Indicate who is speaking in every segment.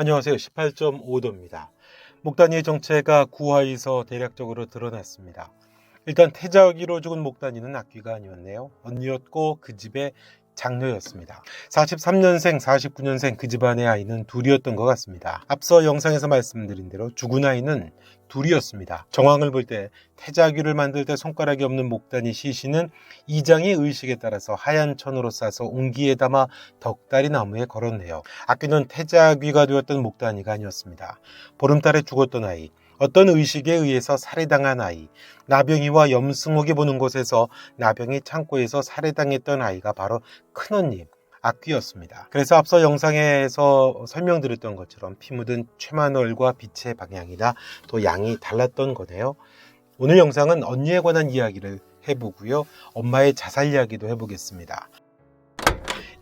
Speaker 1: 안녕하세요. 18.5도입니다. 목단위의 정체가 구하에서 대략적으로 드러났습니다. 일단 태자기로 죽은 목단위는 악귀가 아니었네요. 언니였고 그 집의 장녀였습니다. 43년생, 49년생 그 집안의 아이는 둘이었던 것 같습니다. 앞서 영상에서 말씀드린 대로 죽은 아이는 둘이었습니다. 정황을 볼 때 태자귀를 만들 때 손가락이 없는 목단이 시신은 이장의 의식에 따라서 하얀 천으로 싸서 옹기에 담아 덕다리 나무에 걸었네요. 악귀는 태자귀가 되었던 목단이가 아니었습니다. 보름달에 죽었던 아이, 어떤 의식에 의해서 살해당한 아이, 나병이와 염승옥이 보는 곳에서 나병이 창고에서 살해당했던 아이가 바로 큰언니, 악귀였습니다. 그래서 앞서 영상에서 설명드렸던 것처럼 피 묻은 최만월과 빛의 방향이나 또 양이 달랐던 거네요. 오늘 영상은 언니에 관한 이야기를 해보고요. 엄마의 자살 이야기도 해보겠습니다.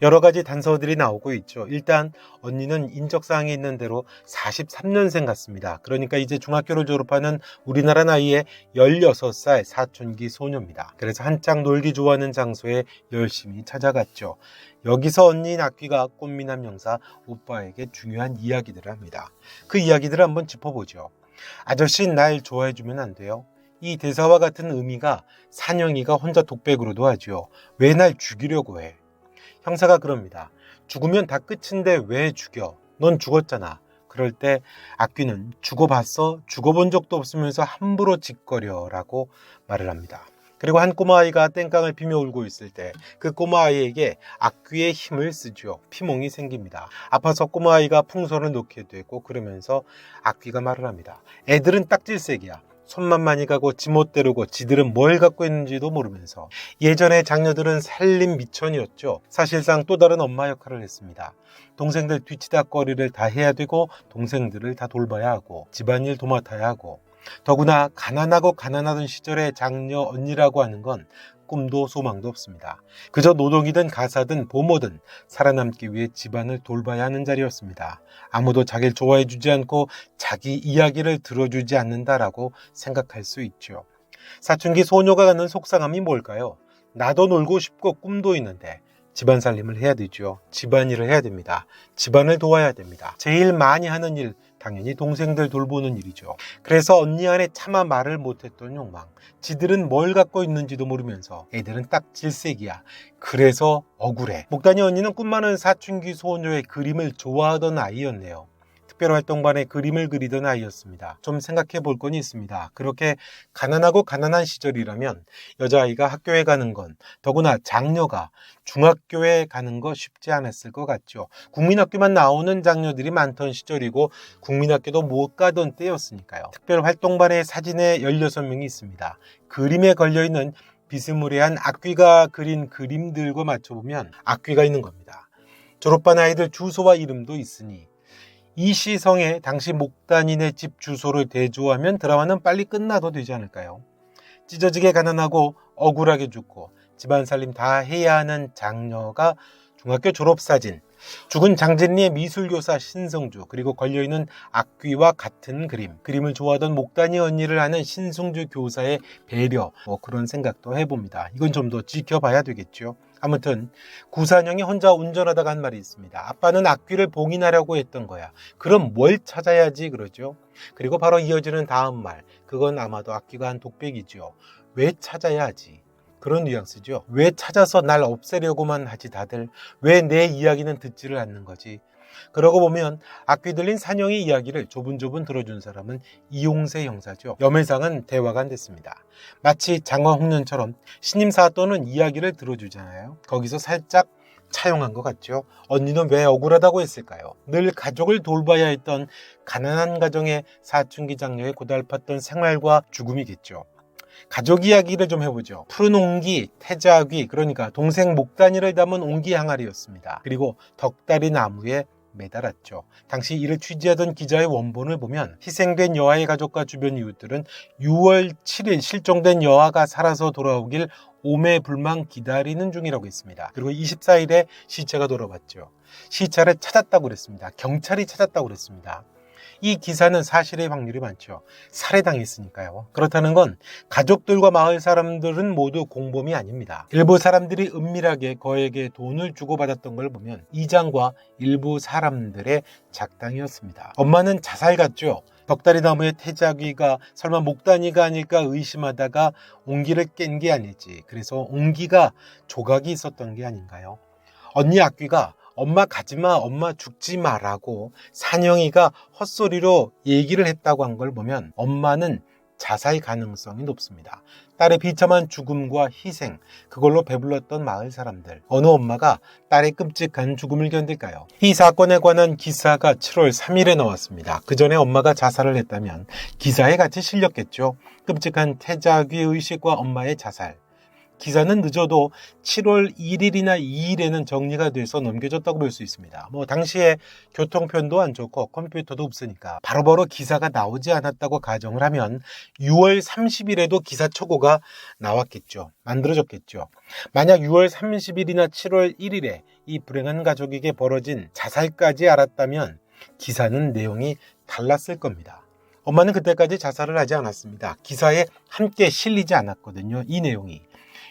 Speaker 1: 여러 가지 단서들이 나오고 있죠. 일단 언니는 인적사항이 있는 대로 43년생 같습니다. 그러니까 이제 중학교를 졸업하는 우리나라 나이에 16살 사춘기 소녀입니다. 그래서 한창 놀기 좋아하는 장소에 열심히 찾아갔죠. 여기서 언니인 악귀가 꽃미남 영사 오빠에게 중요한 이야기들을 합니다. 그 이야기들을 한번 짚어보죠. 아저씨 날 좋아해주면 안 돼요? 이 대사와 같은 의미가 산영이가 혼자 독백으로도 하죠. 왜날 죽이려고 해? 형사가 그럽니다. 죽으면 다 끝인데 왜 죽여? 넌 죽었잖아. 그럴 때 악귀는 죽어봤어? 죽어본 적도 없으면서 함부로 짓거려 라고 말을 합니다. 그리고 한 꼬마아이가 땡깡을 피며 울고 있을 때 그 꼬마아이에게 악귀의 힘을 쓰죠. 피몽이 생깁니다. 아파서 꼬마아이가 풍선을 놓게 되고 그러면서 악귀가 말을 합니다. 애들은 딱질색이야. 손만 많이 가고 지못 대르고 지들은 뭘 갖고 있는지도 모르면서 예전에 장녀들은 살림 미천이었죠. 사실상 또 다른 엄마 역할을 했습니다. 동생들 뒤치다거리를 다 해야 되고 동생들을 다 돌봐야 하고 집안일 도맡아야 하고 더구나 가난하고 가난하던 시절에 장녀 언니라고 하는 건 꿈도 소망도 없습니다. 그저 노동이든 가사든 보모든 살아남기 위해 집안을 돌봐야 하는 자리였습니다. 아무도 자기를 좋아해 주지 않고 자기 이야기를 들어주지 않는다라고 생각할 수 있죠. 사춘기 소녀가 갖는 속상함이 뭘까요? 나도 놀고 싶고 꿈도 있는데 집안 살림을 해야 되죠. 집안일을 해야 됩니다. 집안을 도와야 됩니다. 제일 많이 하는 일 당연히 동생들 돌보는 일이죠. 그래서 언니 안에 차마 말을 못했던 욕망. 지들은 뭘 갖고 있는지도 모르면서 애들은 딱 질색이야. 그래서 억울해. 목단이 언니는 꿈 많은 사춘기 소녀의 그림을 좋아하던 아이였네요. 특별활동반에 그림을 그리던 아이였습니다. 좀 생각해 볼 건 있습니다. 그렇게 가난하고 가난한 시절이라면 여자아이가 학교에 가는 건 더구나 장녀가 중학교에 가는 거 쉽지 않았을 것 같죠. 국민학교만 나오는 장녀들이 많던 시절이고 국민학교도 못 가던 때였으니까요. 특별활동반의 사진에 16명이 있습니다. 그림에 걸려있는 비스무리한 악귀가 그린 그림들과 맞춰보면 악귀가 있는 겁니다. 졸업반 아이들 주소와 이름도 있으니 이시성의 당시 목단인의 집 주소를 대조하면 드라마는 빨리 끝나도 되지 않을까요? 찢어지게 가난하고 억울하게 죽고 집안 살림 다 해야 하는 장녀가 중학교 졸업사진, 죽은 장진리의 미술교사 신성주, 그리고 걸려있는 악귀와 같은 그림, 그림을 좋아하던 목단이 언니를 하는 신성주 교사의 배려, 뭐 그런 생각도 해봅니다. 이건 좀 더 지켜봐야 되겠죠. 아무튼 구산형이 혼자 운전하다가 한 말이 있습니다. 아빠는 악귀를 봉인하려고 했던 거야. 그럼 뭘 찾아야지 그러죠. 그리고 바로 이어지는 다음 말. 그건 아마도 악귀가 한 독백이죠. 왜 찾아야 하지? 그런 뉘앙스죠. 왜 찾아서 날 없애려고만 하지 다들? 왜 내 이야기는 듣지를 않는 거지? 그러고 보면 악귀 들린 산영의 이야기를 조분조분 들어준 사람은 이용세 형사죠. 염일상은 대화가 안 됐습니다. 마치 장화 홍련처럼 신임사 또는 이야기를 들어주잖아요. 거기서 살짝 차용한 것 같죠. 언니는 왜 억울하다고 했을까요? 늘 가족을 돌봐야 했던 가난한 가정의 사춘기 장녀에 고달팠던 생활과 죽음이겠죠. 가족 이야기를 좀 해보죠. 푸른 옹기, 태자귀, 그러니까 동생 목단위를 담은 옹기 항아리였습니다. 그리고 덕다리 나무에 매달았죠. 당시 이를 취재하던 기자의 원본을 보면 희생된 여아의 가족과 주변 이웃들은 6월 7일 실종된 여아가 살아서 돌아오길 오매불망 기다리는 중이라고 했습니다. 그리고 24일에 시체가 돌아왔죠. 시체를 찾았다고 그랬습니다. 경찰이 찾았다고 그랬습니다. 이 기사는 사실의 확률이 많죠. 살해당했으니까요. 그렇다는 건 가족들과 마을 사람들은 모두 공범이 아닙니다. 일부 사람들이 은밀하게 거에게 돈을 주고받았던 걸 보면 이장과 일부 사람들의 작당이었습니다. 엄마는 자살 같죠. 덕다리 나무의 태자귀가 설마 목단이가 아닐까 의심하다가 옹기를 깬 게 아닐지 그래서 옹기가 조각이 있었던 게 아닌가요? 언니 악귀가 엄마 가지마, 엄마 죽지 마라고 산영이가 헛소리로 얘기를 했다고 한 걸 보면 엄마는 자살 가능성이 높습니다. 딸의 비참한 죽음과 희생, 그걸로 배불렀던 마을 사람들. 어느 엄마가 딸의 끔찍한 죽음을 견딜까요? 이 사건에 관한 기사가 7월 3일에 나왔습니다. 그 전에 엄마가 자살을 했다면 기사에 같이 실렸겠죠. 끔찍한 태자귀 의식과 엄마의 자살. 기사는 늦어도 7월 1일이나 2일에는 정리가 돼서 넘겨졌다고 볼 수 있습니다. 뭐 당시에 교통편도 안 좋고 컴퓨터도 없으니까 바로바로 기사가 나오지 않았다고 가정을 하면 6월 30일에도 기사 초고가 나왔겠죠. 만들어졌겠죠. 만약 6월 30일이나 7월 1일에 이 불행한 가족에게 벌어진 자살까지 알았다면 기사는 내용이 달랐을 겁니다. 엄마는 그때까지 자살을 하지 않았습니다. 기사에 함께 실리지 않았거든요. 이 내용이.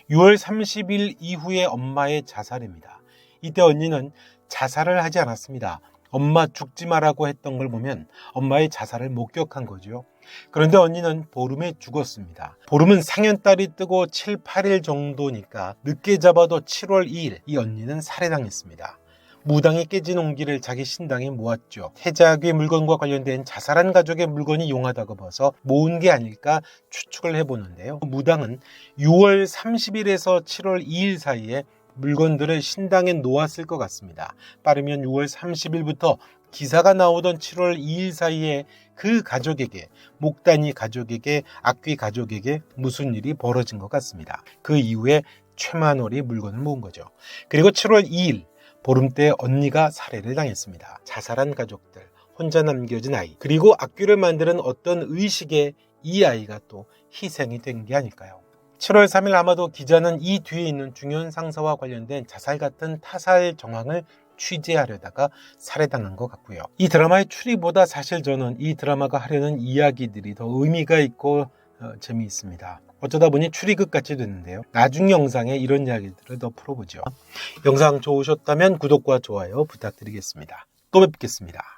Speaker 1: 6월 30일 이후에 엄마의 자살입니다. 이때 언니는 자살을 하지 않았습니다. 엄마 죽지 마라고 했던 걸 보면 엄마의 자살을 목격한 거죠. 그런데 언니는 보름에 죽었습니다. 보름은 상현달이 뜨고 7, 8일 정도니까 늦게 잡아도 7월 2일 이 언니는 살해당했습니다. 무당이 깨진 옹기를 자기 신당에 모았죠. 태자귀 물건과 관련된 자살한 가족의 물건이 용하다고 봐서 모은 게 아닐까 추측을 해보는데요. 무당은 6월 30일에서 7월 2일 사이에 물건들을 신당에 놓았을 것 같습니다. 빠르면 6월 30일부터 기사가 나오던 7월 2일 사이에 그 가족에게, 목단이 가족에게, 악귀 가족에게 무슨 일이 벌어진 것 같습니다. 그 이후에 최만월이 물건을 모은 거죠. 그리고 7월 2일 보름 때 언니가 살해를 당했습니다. 자살한 가족들, 혼자 남겨진 아이, 그리고 악귀를 만드는 어떤 의식에 이 아이가 또 희생이 된 게 아닐까요? 7월 3일 아마도 기자는 이 뒤에 있는 중요한 상사와 관련된 자살 같은 타살 정황을 취재하려다가 살해당한 것 같고요. 이 드라마의 추리보다 사실 저는 이 드라마가 하려는 이야기들이 더 의미가 있고 어, 재미있습니다. 어쩌다 보니 추리극 같이 됐는데요. 나중 영상에 이런 이야기들을 더 풀어보죠. 영상 좋으셨다면 구독과 좋아요 부탁드리겠습니다. 또 뵙겠습니다.